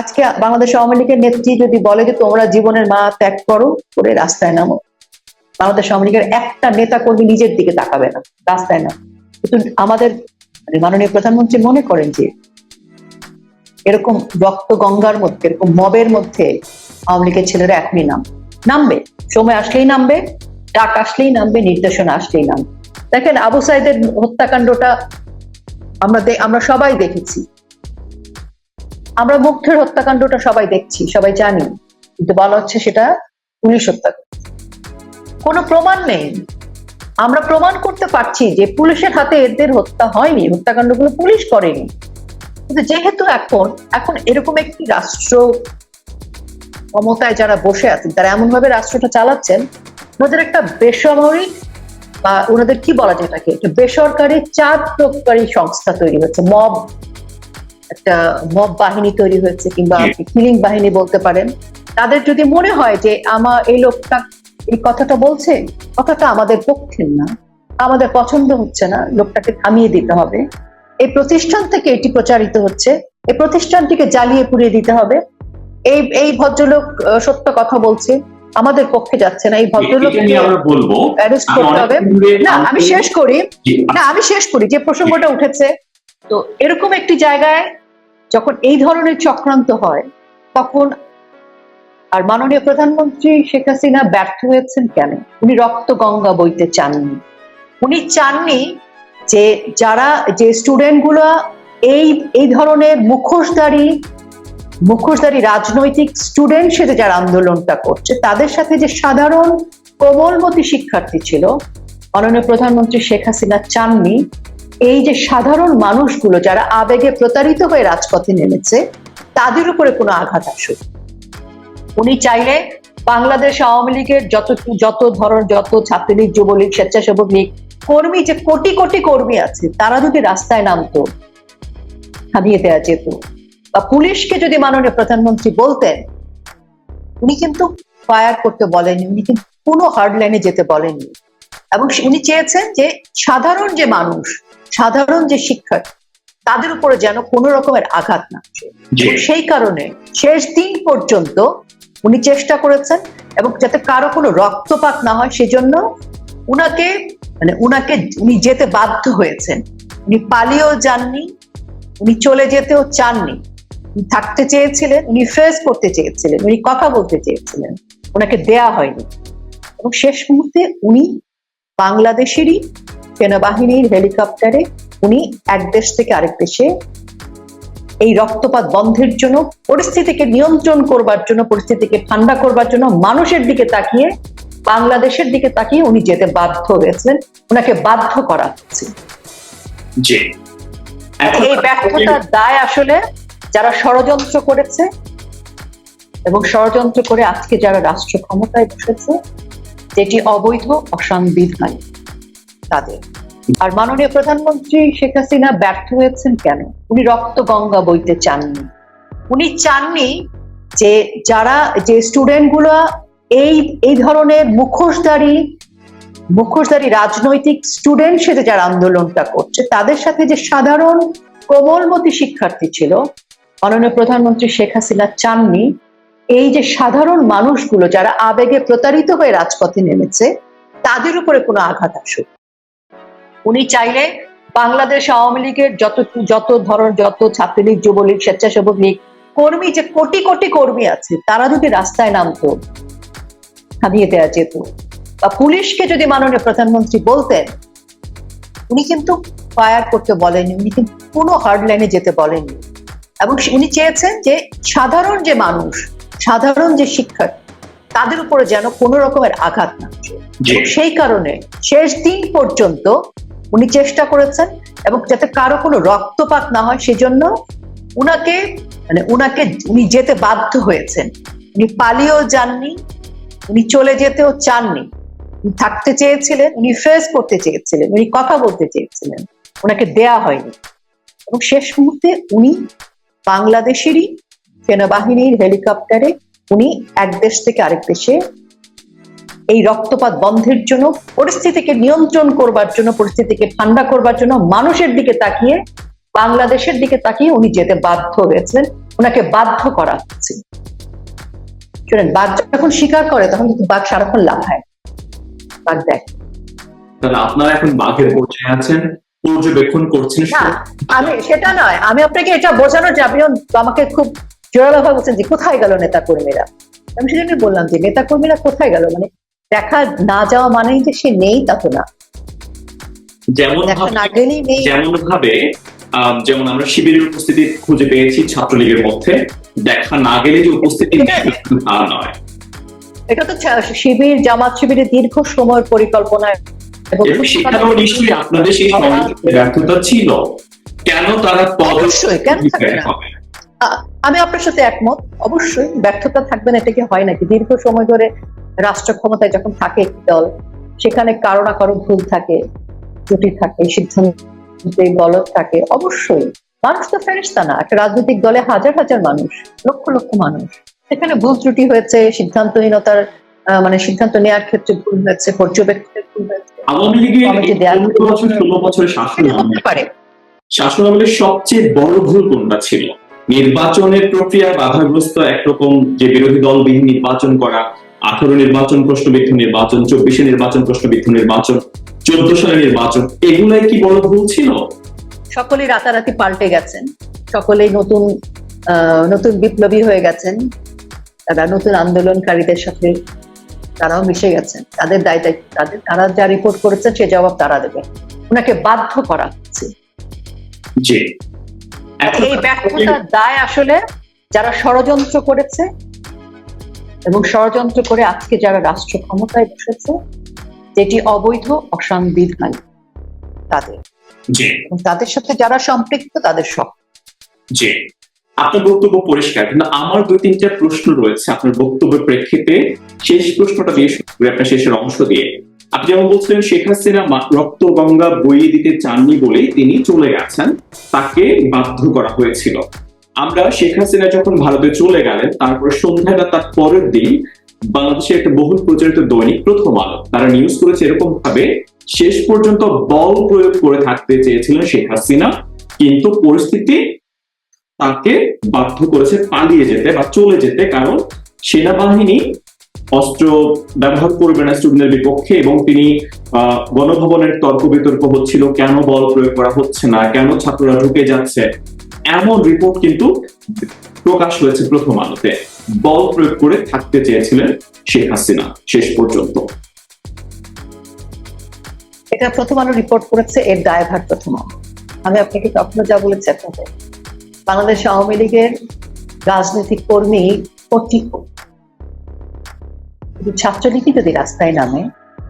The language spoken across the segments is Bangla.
আজকে বাংলাদেশ আওয়ামী লীগের নেত্রী যদি বলে যে তোমরা জীবনের মা ত্যাগ করো করে রাস্তায় নামো। বাংলাদেশ আওয়ামী লীগের একটা নেতা কর্মী নিজের দিকে তাকাবে না, রাস্তায় না কিন্তু আমাদের মানে মাননীয় প্রধানমন্ত্রী মনে করেন যে, এরকম রক্ত গঙ্গার মধ্যে, এরকম মবের মধ্যে আওয়ামী লীগের ছেলেরা এখনই নাম নামবে। সময় আসলেই নামবে, ডাক আসলেই নামবে, নির্দেশনা আসলেই নামবে। দেখেন আবু সাইদের হত্যাকাণ্ডটা আমরা আমরা সবাই দেখেছি। আমরা মুগ্ধের হত্যাকাণ্ডটা সবাই দেখছি, সবাই জানি। কিন্তু বলা হচ্ছে সেটা পুলিশ হত্যা করেছে। কোনো প্রমাণ নেই। আমরা প্রমাণ করতে পারছি যে পুলিশের হাতে এদের হত্যা হয়নি, হত্যাকাণ্ডগুলো পুলিশ করেনি। কিন্তু যেহেতু এখন এখন এরকম একটি রাষ্ট্র ক্ষমতায় যারা বসে আছেন, তারা এমন ভাবে রাষ্ট্রটা চালাচ্ছেন, ওনাদের একটা বেসামরিক বা ওনাদের কি বলা যায় এটাকে? বেসরকারি চার প্রকারী সংস্থা তৈরি হচ্ছে, মব একটা মব বাহিনী তৈরি হয়েছে কিংবা কিলিং বাহিনী বলতে পারেন তাদের যদি মনে হয় যে আমার এই লোকটা এই কথাটা বলছে কথাটা আমাদের পক্ষের না আমাদের পছন্দ হচ্ছে না লোকটাকে থামিয়ে দিতে হবে। এই প্রতিষ্ঠান থেকে এটি প্রচারিত হচ্ছে এই প্রতিষ্ঠানটিকে জ্বালিয়ে পুড়িয়ে দিতে হবে। এই এই ভদ্রলোক সত্য কথা বলছে আমাদের পক্ষে যাচ্ছে না এই এটা ভদ্রলোককে বলব। অ্যারেস্ট করতে হবে। না আমি শেষ করি। না আমি শেষ করি যে প্রসঙ্গটা উঠেছে। তো এরকম একটি জায়গায় যখন এই ধরনের চক্রান্ত হয়, তখন আর মাননীয় প্রধানমন্ত্রী শেখ হাসিনা ব্যর্থ হয়েছেন কেন? উনি রক্ত গঙ্গা বইতে চাননি। উনি চাননি যে যারা, যে স্টুডেন্টগুলো এই এই ধরনের মুখোশধারী মুখোশধারী রাজনৈতিক স্টুডেন্ট সেজে যারা আন্দোলনটা করছে, তাদের সাথে যে সাধারণ কোমলমতি শিক্ষার্থী ছিল, মাননীয় প্রধানমন্ত্রী শেখ হাসিনা চাননি এই যে সাধারণ মানুষগুলো যারা আবেগে প্রতারিত হয়ে রাজপথে নেমেছে, তাদের উপরে কোনো আঘাত আসুক। উনি চাইলে বাংলাদেশ আওয়ামী লীগের যত যত ধরন, যত ছাত্রলীগ, যুবলীগ, স্বেচ্ছাসেবক লীগ, কর্মী, যে কোটি কোটি কর্মী আছে, তারা যদি রাস্তায় নামতো থামিয়ে দেওয়া যেত। বা পুলিশকে যদি মাননীয় প্রধানমন্ত্রী বলতেন, উনি কিন্তু ফায়ার করতে বলেননি, উনি কিন্তু কোনো হার্ড লাইনে যেতে বলেননি। এবং উনি চেয়েছেন যে সাধারণ যে মানুষ সাধারণ যে শিক্ষার্থী তাদের উপরে যেন কোনো রকমের আঘাত না সেই কারণে শেষ দিন পর্যন্ত উনি চেষ্টা করেছেন এবং যাতে কারও কোনো রক্তপাত না হয় সেজন্য উনাকে মানে উনাকে উনি যেতে বাধ্য হয়েছেন। উনি পালিয়েও যাননি উনি চলে যেতেও চাননি। উনি থাকতে চেয়েছিলেন উনি ফেস করতে চেয়েছিলেন উনি কথা বলতে চেয়েছিলেন ওনাকে দেয়া হয়নি। এবং শেষ মুহূর্তে উনি বাংলাদেশেরই সেনাবাহিনীর হেলিকপ্টারে উনি এক দেশ থেকে আরেক দেশে এই রক্তপাত বন্ধের জন্য পরিস্থিতিকে নিয়ন্ত্রণ করবার জন্য পরিস্থিতিকে ঠান্ডা করবার জন্য মানুষের দিকে তাকিয়ে বাংলাদেশের দিকে তাকিয়ে উনি যেতে বাধ্য হয়েছেন। ওনাকে বাধ্য করা হচ্ছে এই ব্যর্থতার দায় আসলে যারা ষড়যন্ত্র করেছে এবং ষড়যন্ত্র করে আজকে যারা রাষ্ট্র ক্ষমতায় বসেছে যেটি অবৈধ অসাংবিধানিক তাদের। আর মাননীয় প্রধানমন্ত্রী শেখ হাসিনা ব্যর্থ হয়েছেন কেন? উনি রক্ত গঙ্গা বইতে চাননি। উনি চাননি যে যারা, যে স্টুডেন্টগুলো এই এই ধরনের মুখোশধারী মুখোশধারী রাজনৈতিক স্টুডেন্ট সেজে যারা আন্দোলনটা করছে, তাদের সাথে যে সাধারণ কোমলমতি শিক্ষার্থী ছিল, মাননীয় প্রধানমন্ত্রী শেখ হাসিনা চাননি, এই যে সাধারণ মানুষগুলো যারা আবেগে প্রতারিত হয়ে রাজপথে নেমেছে, তাদের উপরে কোনো আঘাত আসুক। উনি চাইলে বাংলাদেশ আওয়ামী লীগের যত যত ধরন যত ছাত্রলীগ যুবলীগ স্বেচ্ছাসেবক লীগ কর্মী যে কোটি কোটি কর্মী আছে তারা যদি রাস্তায় নামতো থামিয়ে দেওয়া যেত। বা পুলিশকে যদি মাননীয় প্রধানমন্ত্রী বলতেন উনি কিন্তু ফায়ার করতে বলেননি উনি কিন্তু কোনো হার্ড লাইনে যেতে বলেননি। এবং উনি চেয়েছেন যে সাধারণ যে মানুষ সাধারণ যে শিক্ষার্থী তাদের উপরে যেন কোনো রকমের আঘাত না সেই কারণে শেষ দিন পর্যন্ত উনি চেষ্টা করেছেন এবং যাতে কারও কোনো রক্তপাত না হয়, সেজন্য উনাকে মানে উনাকে উনি যেতে বাধ্য হয়েছেন। উনি পালিয়েও যাননি, উনি চলে যেতেও চাননি। থাকতে চেয়েছিলেন, উনি ফেস করতে চেয়েছিলেন, উনি কথা বলতে চেয়েছিলেন। ওনাকে দেয়া হয়নি। এবং শেষ মুহূর্তে উনি বাংলাদেশেরই সেনাবাহিনীর হেলিকপ্টারে উনি এক দেশ থেকে আরেক দেশে এই রক্তপাত বন্ধের জন্য পরিস্থিতিকে নিয়ন্ত্রণ করবার জন্য পরিস্থিতিকে ঠান্ডা করবার জন্য মানুষের দিকে তাকিয়ে বাংলাদেশের দিকে তাকিয়ে উনি যেতে বাধ্য হয়েছেন। ওনাকে বাধ্য করা হচ্ছে। শুনেন বাঘ যখন স্বীকার করে তখন কিন্তু বাঘ সারাক্ষণ লাফায়। বাঘ দেখ। আপনারা এখন বাঘের পর্যায়ে আছেন পর্যবেক্ষণ করছেন আমি সেটা নয় আমি আপনাকে এটা বোঝানোর যে আপনি আমাকে খুব জোরালো ভাবে বলছেন যে কোথায় গেল নেতা কর্মীরা আমি সেজন্য বললাম যে নেতা কর্মীরা কোথায় গেল? মানে দেখা না যাওয়া মানেই যে সে নেই তা তো না। যেমন ভাবে- যেমন ভাবে যেমন আমরা শিবিরের উপস্থিতি খুঁজে পেয়েছি ছাত্রলীগের মধ্যে দেখা না গেলে যে উপস্থিতি তা নয়। এটা তো শিবির জামাত শিবিরের দীর্ঘ সময়ের পরিকল্পনা সেখানেও নিশ্চয়ই আপনাদের সেই ব্যর্থতা ছিল। কেন তারা অবশ্যই, কেন হবে? আমি আপনার সাথে একমত। অবশ্যই ব্যর্থতা থাকবে না এটা কি হয় নাকি? দীর্ঘ সময় ধরে রাষ্ট্র ক্ষমতায় যখন থাকে একটি দল সেখানে কারও না কারও ভুল থাকে ত্রুটি থাকে সিদ্ধান্তে গলত থাকে অবশ্যই। মানুষ তো ফেরেস্তা না। একটা রাজনৈতিক দলে হাজার হাজার মানুষ লক্ষ লক্ষ মানুষ। সেখানে ভুল ত্রুটি হয়েছে সিদ্ধান্তহীনতার মানে সিদ্ধান্ত নেওয়ার ক্ষেত্রে ভুল হয়েছে পর্যবেক্ষণের ভুল হয়েছে। আওয়ামী লীগের ষোলো বছরের শাসন পারে। শাসন আমলের সবচেয়ে বড় ভুল কোনটা ছিল? নির্বাচনের প্রক্রিয়া বাধাগ্রস্ত একরকম যে বিরোধী দল দলবিহীন নির্বাচন করা আঠারো নির্বাচন প্রশ্নবিদ্ধ নির্বাচন চব্বিশে নির্বাচন প্রশ্নবিদ্ধ নির্বাচন চোদ্দ সালের নির্বাচন এগুলাই কি বড় ভুল ছিল? সকলেই রাতারাতি পাল্টে গেছেন। সকলেই নতুন নতুন বিপ্লবী হয়ে গেছেন। তারা নতুন আন্দোলনকারীদের সাথে তারাও মিশে গেছেন। তাদের দায় দায়িত্ব তাদের তারা যা রিপোর্ট করেছেন সে জবাব তারা দেবে। ওনাকে বাধ্য করা হচ্ছে। এই ব্যর্থতার দায় আসলে যারা ষড়যন্ত্র করেছে এবং ষড়যন্ত্র করে আজকে যারা রাষ্ট্র ক্ষমতায় বসেছে যেটি অবৈধ অসাংবিধানিক তাদের। তাদের সাথে যারা সম্পৃক্ত তাদের সব। যে আপনার বক্তব্য পরিষ্কার কিন্তু আমার দুই তিনটা প্রশ্ন রয়েছে আপনার বক্তব্যের প্রেক্ষিতে। শেষ প্রশ্নটা দিয়ে শুরু করি আপনার শেষের অংশ দিয়ে। আপনি যেমন বলছিলেন শেখ হাসিনা রক্ত গঙ্গা বইয়ে দিতে চাননি বলে তিনি চলে গেছেন তাকে বাধ্য করা হয়েছিল। আমরা শেখ হাসিনা যখন ভারতে চলে গেলেন, তারপর সন্ধ্যায় বা তার পরের দিন বাংলাদেশের একটা বহুল প্রচারিত দৈনিক প্রথম আলো। তারা নিউজ করেছে এরকম ভাবে শেষ পর্যন্ত বল প্রয়োগ করে থাকতে চেয়েছিলেন শেখ হাসিনা, কিন্তু পরিস্থিতি তাকে বাধ্য করেছে পালিয়ে যেতে বা চলে যেতে, কারণ সেনাবাহিনী অস্ত্র ব্যবহার করবে না স্টুডেন্টের বিপক্ষে এবং তিনি গণভবনের তর্ক বিতর্ক হচ্ছিল, কেন বল প্রয়োগ করা হচ্ছে না, কেন ছাত্ররা ঢুকে যাচ্ছে? এমন রিপোর্ট কিন্তু প্রকাশ হয়েছে প্রথম আলোতে। বল প্রয়োগ করে থাকতে চেয়েছিলেন শেখ হাসিনা, শেষ পর্যন্ত। এটা প্রথম আলো রিপোর্ট করেছে এর দায়ভার প্রথম আমি আপনাকে তখনও যা বলেছি আপনাকে বাংলাদেশ আওয়ামী লীগের রাজনৈতিক কর্মী কোটি। ছাত্রলীগই যদি রাস্তায় নামে,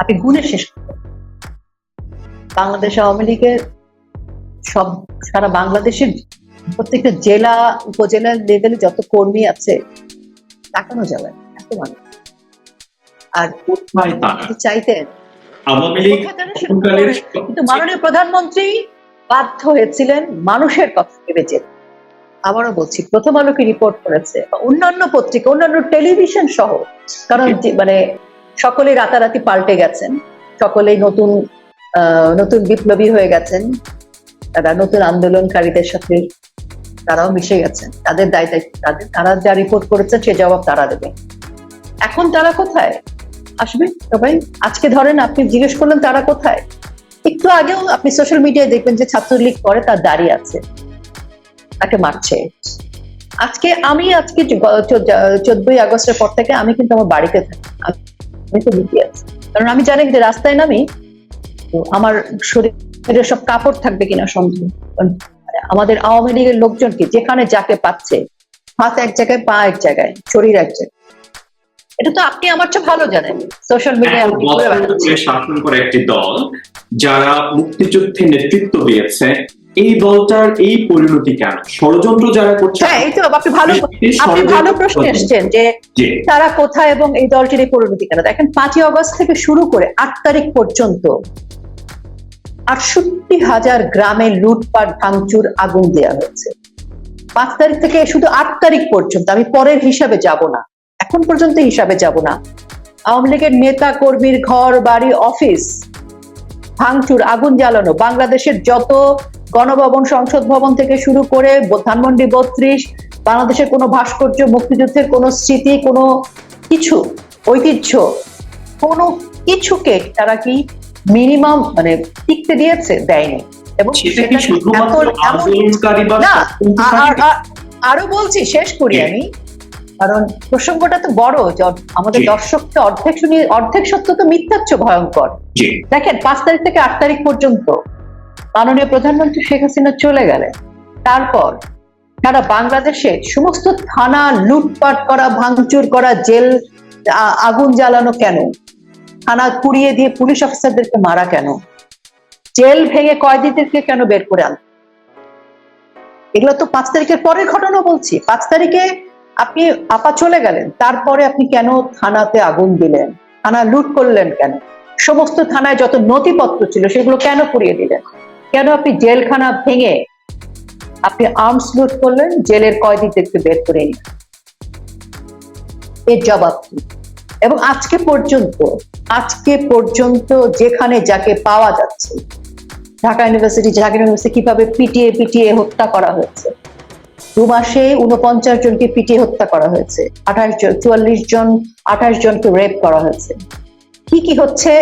আপনি গুণে শেষ করবেন বাংলাদেশ আওয়ামী লীগের সব, সারা বাংলাদেশের প্রত্যেকটা জেলা উপজেলা লেভেলে যত কর্মী আছে তাকানো যাবে এত মানুষ আর চাইতেন আওয়ামী লীগ। কিন্তু মাননীয় প্রধানমন্ত্রী বাধ্য হয়েছিলেন মানুষের কথা ভেবে যেতে আবারও বলছি প্রথম আলোকে রিপোর্ট করেছে অন্যান্য পত্রিকা অন্যান্য টেলিভিশন সহ কারণ মানে সকলেই রাতারাতি পাল্টে গেছেন সকলেই নতুন আহ, নতুন বিপ্লবী হয়ে গেছেন তারা নতুন আন্দোলনকারীদের সাথে তারাও মিশে গেছেন তাদের দায় দায়িত্ব তাদের। তারা যা রিপোর্ট করেছে, সে জবাব তারা দেবে। এখন তারা কোথায়? আসবে সবাই? আজকে ধরেন আপনি জিজ্ঞেস করলেন তারা কোথায়? একটু আগেও আপনি সোশ্যাল মিডিয়ায় দেখবেন যে ছাত্রলীগ করে তার দাঁড়িয়ে আছে। তাকে মারছে। আজকে আমি আজকে চোদ্দই আগস্টের পর থেকে আমি কিন্তু আমার বাড়িতে থাকি। কারণ আমি জানি যে রাস্তায় নামি তো আমার শরীরে সব কাপড় থাকবে কিনা সন্দেহ। আমাদের আওয়ামী লীগের লোকজনকে যেখানে যাকে পাচ্ছে হাত এক জায়গায় পা এক জায়গায় শরীর এক জায়গায়। এটা তো আপনি আমার চেয়ে ভালো জানেন। সোশ্যাল মিডিয়ায় শাসন করে একটি দল যারা মুক্তিযুদ্ধে নেতৃত্ব দিয়েছে এই দলটার এই পরিণতি কেন? ষড়যন্ত্র যারা করছে হ্যাঁ এই তো আপনি ভালো আপনি ভালো প্রশ্ন এসছেন যে যে তারা কোথায় এবং এই দলটির এই পরিণতি কেন? দেখেন পাঁচই অগস্ট থেকে শুরু করে আট তারিখ পর্যন্ত আটষট্টি হাজার গ্রামে লুটপাট, ভাঙচুর, আগুন দেওয়া হয়েছে। পাঁচ তারিখ থেকে শুধু আট তারিখ পর্যন্ত, আমি পরের হিসাবে যাব না। এখন পর্যন্ত হিসাবে যাব না। আওয়ামী লীগের নেতা কর্মীর ঘর, বাড়ি, অফিস, ভাঙচুর, আগুন জ্বালানো, বাংলাদেশের যত গণভবন, সংসদ ভবন থেকে শুরু করে ধানমন্ডি বত্রিশ, বাংলাদেশের কোনো ভাস্কর্য, মুক্তিযুদ্ধের কোনো স্মৃতি, কোনো কিছু, ঐতিহ্য, কোনো কিছুকে তারা কি মিনিমাম মানে টিকতে দিয়েছে দেয়নি। এবং? আর- বলছি শেষ করি আমি। কারণ প্রসঙ্গটা তো বড় যে আমাদের। দর্শককে অর্ধেক শুনি অর্ধেক সত্য তো মিথ্যাচ্ছ ভয়ঙ্কর। দেখেন পাঁচ তারিখ থেকে আট তারিখ পর্যন্ত মাননীয় প্রধানমন্ত্রী শেখ হাসিনা চলে গেলেন। তারপর তারা বাংলাদেশে সমস্ত থানা লুটপাট করা ভাঙচুর করা জেল আগুন জ্বালানো কেন? থানা পুড়িয়ে দিয়ে পুলিশ অফিসারদেরকে মারা কেন? জেল ভেঙে কয়েদিদেরকে কেন বের করে আন এগুলো তো পাঁচ তারিখের পরের ঘটনা বলছি। পাঁচ তারিখে আপনি আপা চলে গেলেন, তারপরে আপনি কেন থানাতে আগুন দিলেন? থানা লুট করলেন কেন? সমস্ত থানায় যত নথিপত্র ছিল সেগুলো কেন পুড়িয়ে দিলেন? কেন আপনি জেলখানা ভেঙে আপনি আর্মস লুট করলেন, জেলের কয়েদিদেরকে বের করে নিলেন? এর জবাব কি? এবং আজকে পর্যন্ত আজকে পর্যন্ত যেখানে যাকে পাওয়া যাচ্ছে। ঢাকা ইউনিভার্সিটি জাহাঙ্গীর ইউনিভার্সিটি কীভাবে পিটিয়ে পিটিয়ে হত্যা করা হয়েছে? দু মাসে উনপঞ্চাশ জনকে পিটিয়ে হত্যা করা হয়েছে। আঠাশ জন চুয়াল্লিশ জন আঠাশ জনকে রেপ করা হয়েছে। কি কি হচ্ছে?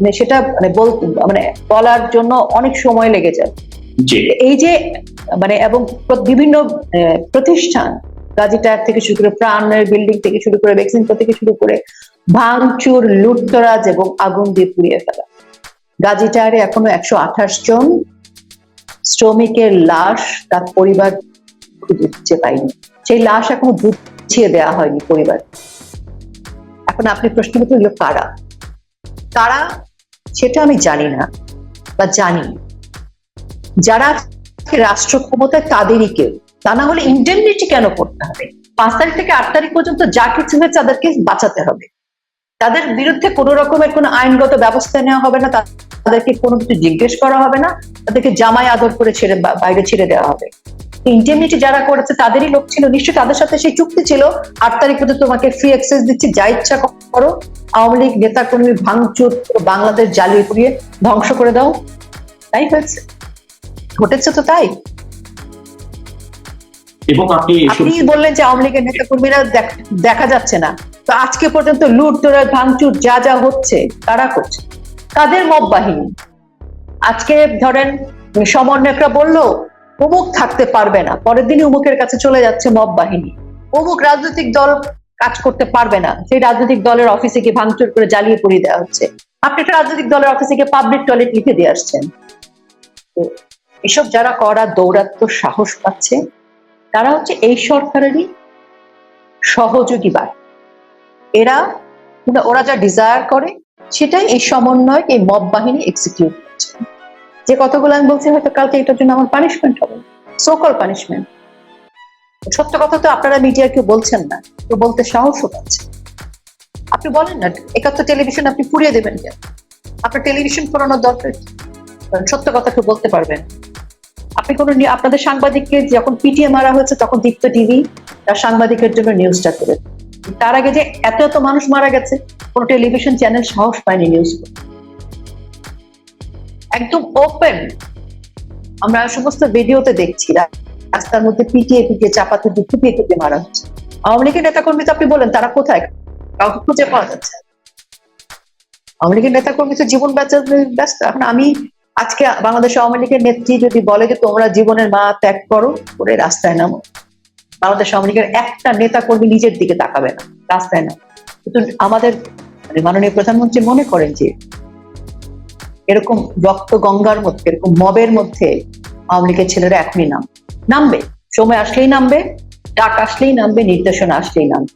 মানে সেটা মানে বল মানে বলার জন্য অনেক সময় লেগে যায়। এই যে মানে এবং বিভিন্ন প্রতিষ্ঠান গাজী টায়ার থেকে শুরু করে প্রাণের বিল্ডিং থেকে শুরু করে ভ্যাকসিন থেকে শুরু করে ভাঙচুর, লুটতরাজ এবং আগুন দিয়ে পুড়িয়ে ফেলা। গাজী টায়ারে এখনও একশো আঠাশ জন শ্রমিকের লাশ তার পরিবার খুঁজে পায়নি। সেই লাশ এখনও বুঝিয়ে দেওয়া হয়নি পরিবার। এখন আপনি প্রশ্ন করতে কারা? কারা? সেটা আমি জানি না বা জানি। যারা রাষ্ট্র ক্ষমতায় তাদেরই কেউ। তা না হলে ইন্ডেমনিটি কেন করতে হবে? পাঁচ তারিখ থেকে আট তারিখ পর্যন্ত যা কিছু হয়েছে তাদেরকে বাঁচাতে হবে। তাদের বিরুদ্ধে কোনো রকমের কোনো আইনগত ব্যবস্থা নেওয়া হবে না তাদেরকে কোনো কিছু জিজ্ঞেস করা হবে না, তাদেরকে জামাই আদর করে ছেড়ে বাইরে ছেড়ে দেওয়া হবে। ইন্টারনেটে যারা করেছে, তাদেরই লোক ছিল। নিশ্চয়ই তাদের সাথে সেই চুক্তি ছিল। আট তারিখ পর্যন্ত তোমাকে ফ্রি অ্যাক্সেস দিচ্ছি, যা ইচ্ছা করো। আওয়ামী লীগ নেতা কর্মী ভাঙচুর বাংলাদেশ জ্বালিয়ে পুড়িয়ে ধ্বংস করে দাও। তাই হয়েছে। ঘটেছে তো তাই। এবং আপনি আপনি বললেন যে আওয়ামী লীগের নেতা কর্মীরা দেখা যাচ্ছে না। তো আজকে পর্যন্ত লুট তোরা ভাঙচুর যা যা হচ্ছে তারা করছে? কাদের মব বাহিনী? আজকে ধরেন সমন্বয়করা বলল অমুক থাকতে পারবে না। পরের দিনই অমুকের কাছে চলে যাচ্ছে মব বাহিনী। অমুক রাজনৈতিক দল কাজ করতে পারবে না। সেই রাজনৈতিক দলের অফিসে গিয়ে ভাঙচুর করে জ্বালিয়ে পুড়িয়ে দেওয়া হচ্ছে। আপনি একটা রাজনৈতিক দলের অফিসে গিয়ে পাবলিক টয়লেট লিখে দিয়ে আসছেন। এসব যারা করার দৌরাত্ম সাহস পাচ্ছে তারা হচ্ছে এই সরকারেরই সহযোগী বাহিনী এরা ওরা যা ডিজায়ার করে, সেটাই এই সমন্বয় এই মব বাহিনী এক্সিকিউট করছে। যে কথাগুলো আমি বলছি, হয়তো কালকে এটার জন্য আমার পানিশমেন্ট হবে। সোকল পানিশমেন্ট সত্য কথা তো আপনারা মিডিয়া কেউ বলছেন না তো বলতে সাহসও পাচ্ছে আপনি বলেন না, একাত্তর টেলিভিশন আপনি পুড়িয়ে দেবেন কেন? আপনার টেলিভিশন পুরানোর দরকার সত্য কথা কেউ বলতে পারবেন আপনি কোনো আপনাদের সাংবাদিককে যখন পিটিএ মারা হয়েছে, তখন দীপ্ত টিভি তার সাংবাদিকের জন্য নিউজটা করে তার আগে যে এত এত মানুষ মারা গেছে, কোনো টেলিভিশন চ্যানেল সাহস পায়নি নিউজ একদম ওপেন আমরা সমস্ত ভিডিওতে দেখছি, রাস্তার মধ্যে পিটিয়ে পিটিয়ে, চাপাতে দিয়ে কুপিয়ে কুপিয়ে মারা হচ্ছে। আওয়ামী লীগের নেতাকর্মী তো আপনি বলেন, তারা কোথায়? কাউকে খুঁজে পাওয়া যাচ্ছে আওয়ামী লীগের নেতাকর্মী তো জীবন ব্যস্ত। এখন আমি আজকে বাংলাদেশ আওয়ামী লীগের নেত্রী যদি বলে যে তোমরা জীবনের মা ত্যাগ করো করে রাস্তায় নামো। বাংলাদেশ আওয়ামী লীগের একটা নেতা কর্মী নিজের দিকে তাকাবে না, রাস্তায় না কিন্তু আমাদের মানে মাননীয় প্রধানমন্ত্রী মনে করেন যে, এরকম রক্ত গঙ্গার মধ্যে, এরকম মবের মধ্যে আওয়ামী লীগের ছেলেরা এখনই নাম, নামবে। সময় আসলেই নামবে, ডাক আসলেই নামবে, নির্দেশনা আসলেই নামবে।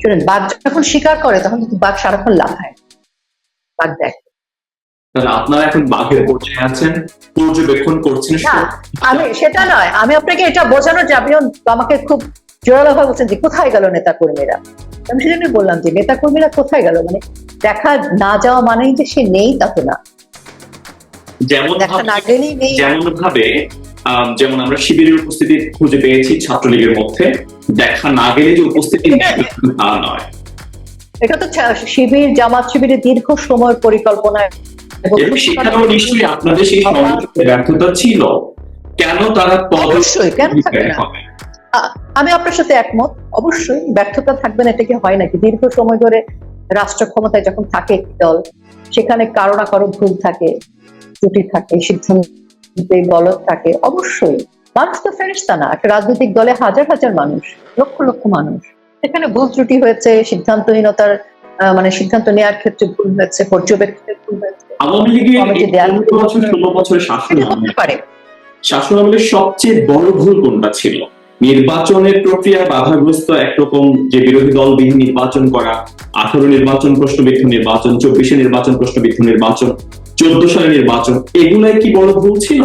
শুনেন, বাঘ যখন শিকার করে, তখন কিন্তু বাঘ সারাক্ষণ লাফায়। বাঘ দেখ। তাহলে আপনারা এখন বাঘের পর্যায়ে আছেন পর্যবেক্ষণ করছেন আমি সেটা নয় আমি আপনাকে এটা বোঝানোর যে আপনি আমাকে খুব জোরালো ভাবে বলছেন যে কোথায় গেল নেতা কর্মীরা আমি সেজন্যই বললাম যে নেতা কর্মীরা কোথায় গেল? মানে দেখা না যাওয়া মানেই যে সে নেই তা তো না। যেমন দেখা না গেলেই নেই। যেমন ভাবে যেমন আমরা শিবিরের উপস্থিতি খুঁজে পেয়েছি ছাত্রলীগের মধ্যে দেখা না গেলে যে উপস্থিতি তা নয়। এটা তো শিবির জামাত শিবিরের দীর্ঘ সময়ের পরিকল্পনা সেখানেও নিশ্চয়ই আপনাদের সেই ব্যর্থতা ছিল। কেন তারা অবশ্যই কেন আমি আপনার সাথে একমত। অবশ্যই ব্যর্থতা থাকবে না এটা কি হয় নাকি? দীর্ঘ সময় ধরে রাষ্ট্র ক্ষমতায় যখন থাকে একটি দল সেখানে কারও না কারও ভুল থাকে ত্রুটি থাকে সিদ্ধান্তে গলত থাকে। অবশ্যই। মানুষ তো ফেরিস্তা না। একটা রাজনৈতিক দলে হাজার হাজার মানুষ লক্ষ লক্ষ মানুষ। এখানে ভুল ত্রুটি হয়েছে সিদ্ধান্তহীনতার মানে সিদ্ধান্ত নেওয়ার ক্ষেত্রে ভুল হয়েছে পর্যবেক্ষণের ভুল হয়েছে। আওয়ামী লীগের ষোলো বছরের শাসন পারে। শাসন আমলের সবচেয়ে বড় ভুল কোনটা ছিল? নির্বাচনের প্রক্রিয়া বাধাগ্রস্ত একরকম যে বিরোধী দলবিহীন নির্বাচন করা আঠারো নির্বাচন প্রশ্নবিদ্ধ নির্বাচন চব্বিশে নির্বাচন প্রশ্নবিদ্ধ নির্বাচন চোদ্দ সালে নির্বাচন এগুলাই কি বড় ভুল ছিল?